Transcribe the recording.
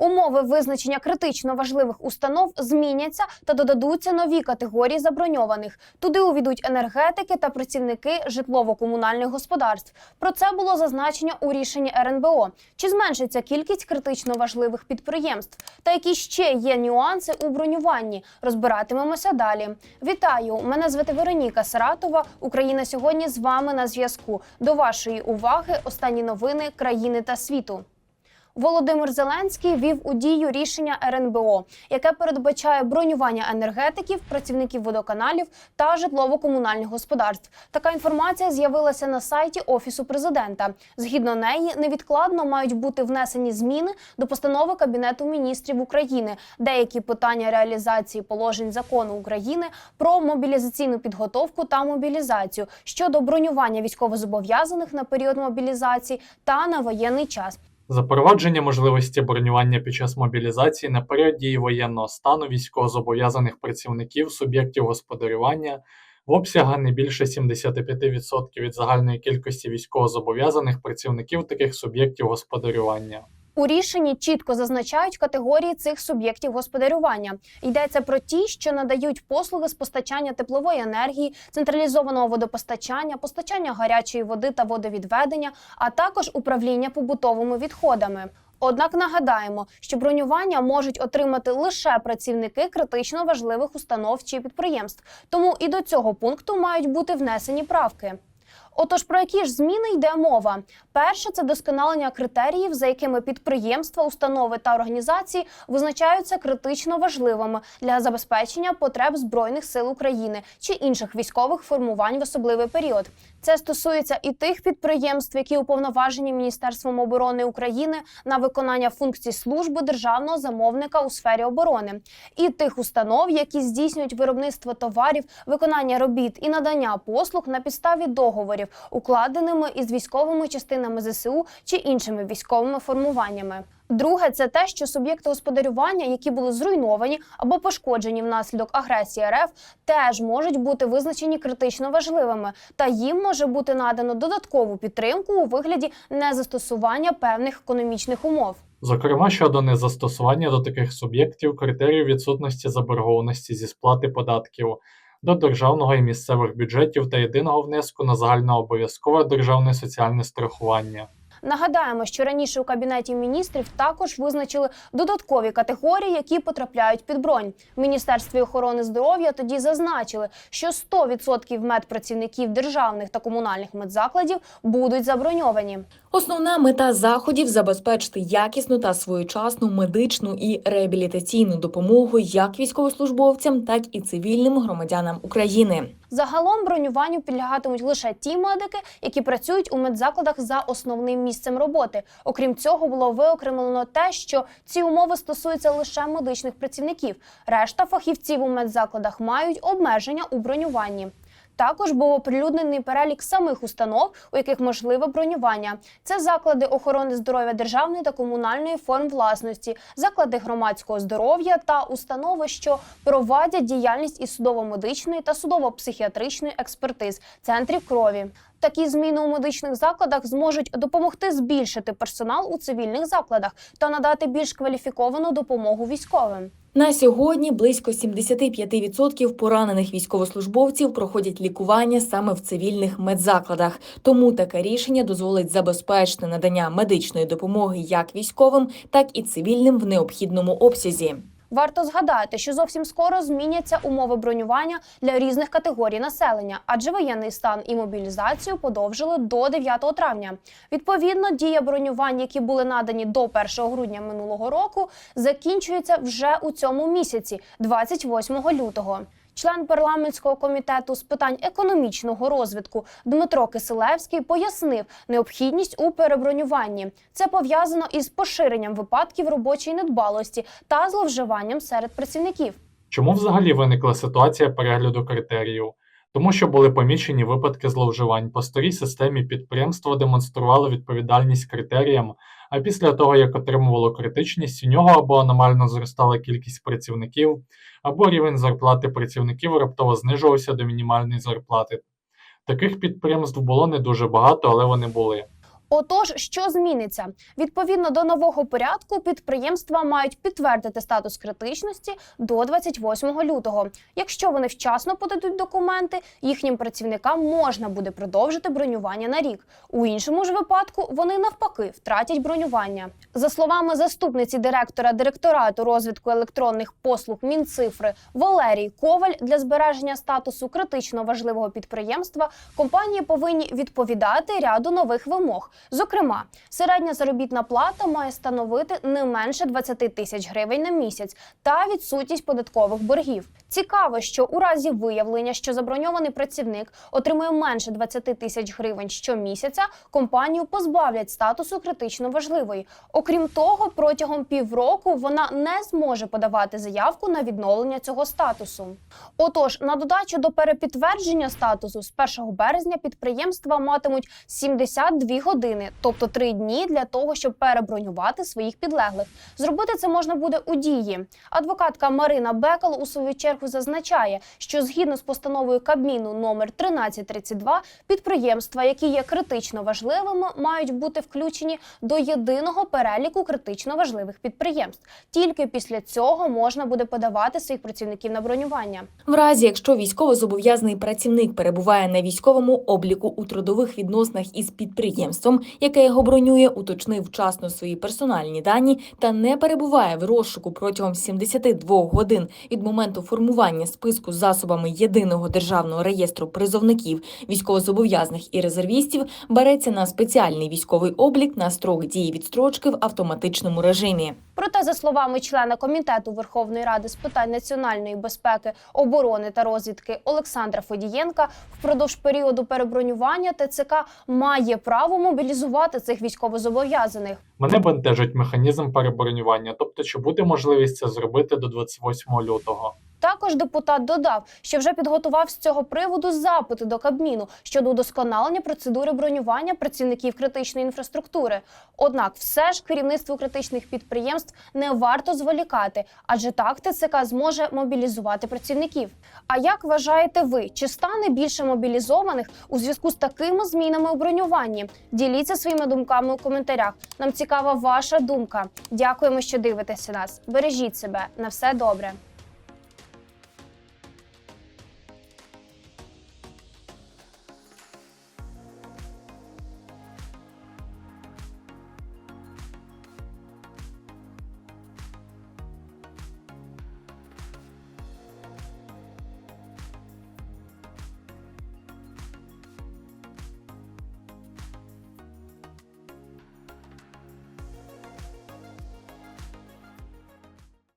Умови визначення критично важливих установ зміняться та додадуться нові категорії заброньованих. Туди увійдуть енергетики та працівники житлово-комунальних господарств. Про це було зазначено у рішенні РНБО. Чи зменшиться кількість критично важливих підприємств? Та які ще є нюанси у бронюванні? Розбиратимемося далі. Вітаю! Мене звати Вероніка Саратова. Україна сьогодні з вами на зв'язку. До вашої уваги останні новини країни та світу. Володимир Зеленський вів у дію рішення РНБО, яке передбачає бронювання енергетиків, працівників водоканалів та житлово-комунальних господарств. Така інформація з'явилася на сайті офісу президента. Згідно неї, невідкладно мають бути внесені зміни до постанови Кабінету міністрів України, деякі питання реалізації положень закону України про мобілізаційну підготовку та мобілізацію щодо бронювання військовозобов'язаних на період мобілізації та на воєнний час. Запровадження можливості бронювання під час мобілізації на період дії воєнного стану військовозобов'язаних працівників суб'єктів господарювання в обсягах не більше 75% від загальної кількості військовозобов'язаних працівників таких суб'єктів господарювання. У рішенні чітко зазначають категорії цих суб'єктів господарювання. Йдеться про ті, що надають послуги з постачання теплової енергії, централізованого водопостачання, постачання гарячої води та водовідведення, а також управління побутовими відходами. Однак нагадаємо, що бронювання можуть отримати лише працівники критично важливих установ чи підприємств, тому і до цього пункту мають бути внесені правки. Отож, про які ж зміни йде мова? Перше це досконалення критеріїв, за якими підприємства, установи та організації визначаються критично важливими для забезпечення потреб збройних сил України чи інших військових формувань в особливий період. Це стосується і тих підприємств, які уповноважені Міністерством оборони України на виконання функцій служби державного замовника у сфері оборони, і тих установ, які здійснюють виробництво товарів, виконання робіт і надання послуг на підставі договорів, укладеними із військовими частинами ЗСУ чи іншими військовими формуваннями. Друге, це те, що суб'єкти господарювання, які були зруйновані або пошкоджені внаслідок агресії РФ, теж можуть бути визначені критично важливими, та їм може бути надано додаткову підтримку у вигляді незастосування певних економічних умов. Зокрема, щодо незастосування до таких суб'єктів критерію відсутності заборгованості зі сплати податків до державного і місцевих бюджетів та єдиного внеску на загальнообов'язкове державне соціальне страхування. Нагадаємо, що раніше у кабінеті міністрів також визначили додаткові категорії, які потрапляють під бронь. В міністерстві охорони здоров'я тоді зазначили, що 100% медпрацівників державних та комунальних медзакладів будуть заброньовані. Основна мета заходів забезпечити якісну та своєчасну медичну і реабілітаційну допомогу як військовослужбовцям, так і цивільним громадянам України. Загалом бронюванню підлягатимуть лише ті медики, які працюють у медзакладах за основним місцем роботи. Окрім цього, було виокремлено те, що ці умови стосуються лише медичних працівників. Решта фахівців у медзакладах мають обмеження у бронюванні. Також був оприлюднений перелік самих установ, у яких можливе бронювання. Це заклади охорони здоров'я державної та комунальної форм власності, заклади громадського здоров'я та установи, що провадять діяльність із судово-медичної та судово-психіатричної експертиз, центрів крові. Такі зміни у медичних закладах зможуть допомогти збільшити персонал у цивільних закладах та надати більш кваліфіковану допомогу військовим. На сьогодні близько 75% поранених військовослужбовців проходять лікування саме в цивільних медзакладах. Тому таке рішення дозволить забезпечити надання медичної допомоги як військовим, так і цивільним в необхідному обсязі. Варто згадати, що зовсім скоро зміняться умови бронювання для різних категорій населення, адже воєнний стан і мобілізацію подовжили до 9 травня. Відповідно, дія бронювань, які були надані до 1 грудня минулого року, закінчується вже у цьому місяці, 28 лютого. Член парламентського комітету з питань економічного розвитку Дмитро Киселевський пояснив необхідність у перебронюванні. Це пов'язано із поширенням випадків робочої недбалості та зловживанням серед працівників. Чому взагалі виникла ситуація перегляду критеріїв? Тому що були помічені випадки зловживань. По старій системі підприємство демонструвало відповідальність критеріям, а після того, як отримувало критичність, у нього або аномально зростала кількість працівників, або рівень зарплати працівників раптово знижувався до мінімальної зарплати. Таких підприємств було не дуже багато, але вони були. Отож, що зміниться? Відповідно до нового порядку, підприємства мають підтвердити статус критичності до 28 лютого. Якщо вони вчасно подадуть документи, їхнім працівникам можна буде продовжити бронювання на рік. У іншому ж випадку вони навпаки втратять бронювання. За словами заступниці директора директорату розвитку електронних послуг Мінцифри Валерії Коваль, для збереження статусу критично важливого підприємства компанії повинні відповідати ряду нових вимог. Зокрема, середня заробітна плата має становити не менше 20 тисяч гривень на місяць та відсутність податкових боргів. Цікаво, що у разі виявлення, що заброньований працівник отримує менше 20 тисяч гривень щомісяця, компанію позбавлять статусу критично важливої. Окрім того, протягом півроку вона не зможе подавати заявку на відновлення цього статусу. Отож, на додачу до перепідтвердження статусу з 1 березня підприємства матимуть 72 години, тобто 3 дні для того, щоб перебронювати своїх підлеглих. Зробити це можна буде у дії. Адвокатка Марина Бекал у свою чергу зазначає, що згідно з постановою Кабміну номер 1332, підприємства, які є критично важливими, мають бути включені до єдиного переліку критично важливих підприємств. Тільки після цього можна буде подавати своїх працівників на бронювання. В разі, якщо військовозобов'язаний працівник перебуває на військовому обліку у трудових відносинах із підприємством, яке його бронює, уточнив вчасно свої персональні дані та не перебуває в розшуку протягом 72 годин від моменту формування списку з засобами єдиного державного реєстру призовників, військовозобов'язаних і резервістів, береться на спеціальний військовий облік на строк дії відстрочки в автоматичному режимі. Проте, за словами члена комітету Верховної Ради з питань національної безпеки, оборони та розвідки Олександра Федієнка, впродовж періоду перебронювання ТЦК має право мобілізувати цих військовозобов'язаних. Мене бентежить механізм перебронювання, тобто чи буде можливість це зробити до 28 лютого. Також депутат додав, що вже підготував з цього приводу запити до Кабміну щодо удосконалення процедури бронювання працівників критичної інфраструктури. Однак, все ж керівництву критичних підприємств не варто зволікати, адже так ТЦК зможе мобілізувати працівників. А як вважаєте ви, чи стане більше мобілізованих у зв'язку з такими змінами у бронюванні? Діліться своїми думками у коментарях. Нам цікава ваша думка. Дякуємо, що дивитеся нас. Бережіть себе на все добре.